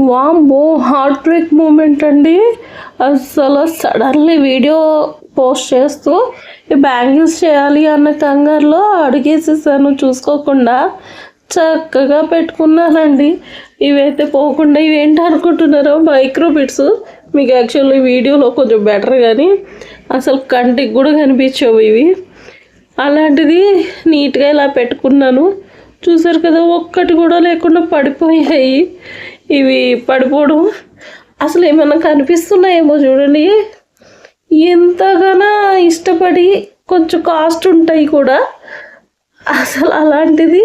వామ్మో heart break moment అండి. అసలు సడన్లీ వీడియో పోస్ట్ చేస్తూ ఈ బ్యాంగిల్స్ చేయాలి అన్న కంగారులో అడిగేసేసాను చూసుకోకుండా. చక్కగా పెట్టుకున్నానండి. ఇవైతే పోకుండా ఇవేంటి అనుకుంటున్నారో మైక్రో బిట్స్ మీకు యాక్చువల్లీ వీడియోలో కొంచెం బెటర్ కానీ అసలు కంటికి కూడా కనిపించవు ఇవి. అలాంటిది నీట్గా ఇలా పెట్టుకున్నాను. చూసారు కదా ఒక్కటి కూడా లేకుండా పడిపోయాయి. ఇవి పడిపోవడం అసలు ఏమైనా కనిపిస్తున్నాయేమో చూడండి. ఎంతగానో ఇష్టపడి కొంచెం కాస్ట్ ఉంటాయి కూడా. అసలు అలాంటిది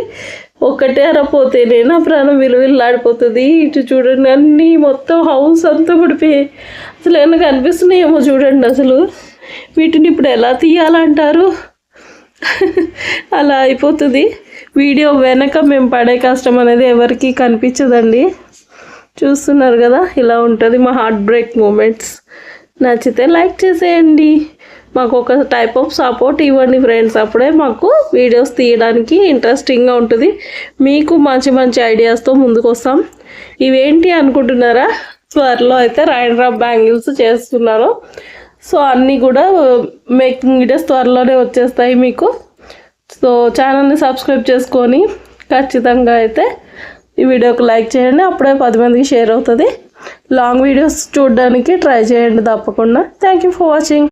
ఒకటే అరపోతేనే నా ప్రాణం విలువిల్లాడిపోతుంది. ఇటు చూడండి అన్నీ మొత్తం హౌస్ అంతా పడిపోయి అసలు ఏమైనా కనిపిస్తున్నాయేమో చూడండి అసలు. వీటిని ఇప్పుడు ఎలా తీయాలంటారు? అలా అయిపోతుంది. వీడియో వెనక మేము పడే కష్టం అనేది ఎవరికి కనిపించదండి. చూస్తున్నారు కదా ఇలా ఉంటుంది మా హార్ట్ బ్రేక్ మూమెంట్స్ నచ్చితే లైక్ చేసేయండి. మాకు ఒక టైప్ ఆఫ్ సపోర్ట్ ఇవ్వండి ఫ్రెండ్స్ అప్పుడే మాకు వీడియోస్ తీయడానికి ఇంట్రెస్టింగ్గా ఉంటుంది. మీకు మంచి మంచి ఐడియాస్తో ముందుకు వస్తాం ఇవేంటి అనుకుంటున్నారా? త్వరలో అయితే రైన్ డ్రాప్ బ్యాంగిల్స్ చేస్తున్నారు. సో అన్నీ కూడా uh, మేకింగ్ వీడియోస్ త్వరలోనే వచ్చేస్తాయి మీకు. సో ఛానల్ని సబ్స్క్రైబ్ చేసుకొని ఖచ్చితంగా అయితే ఈ వీడియోకి లైక్ చేయండి అప్పుడే పది మందికి షేర్ అవుతుంది. లాంగ్ వీడియోస్ చూడడానికి ట్రై చేయండి తప్పకుండా. Thank you for watching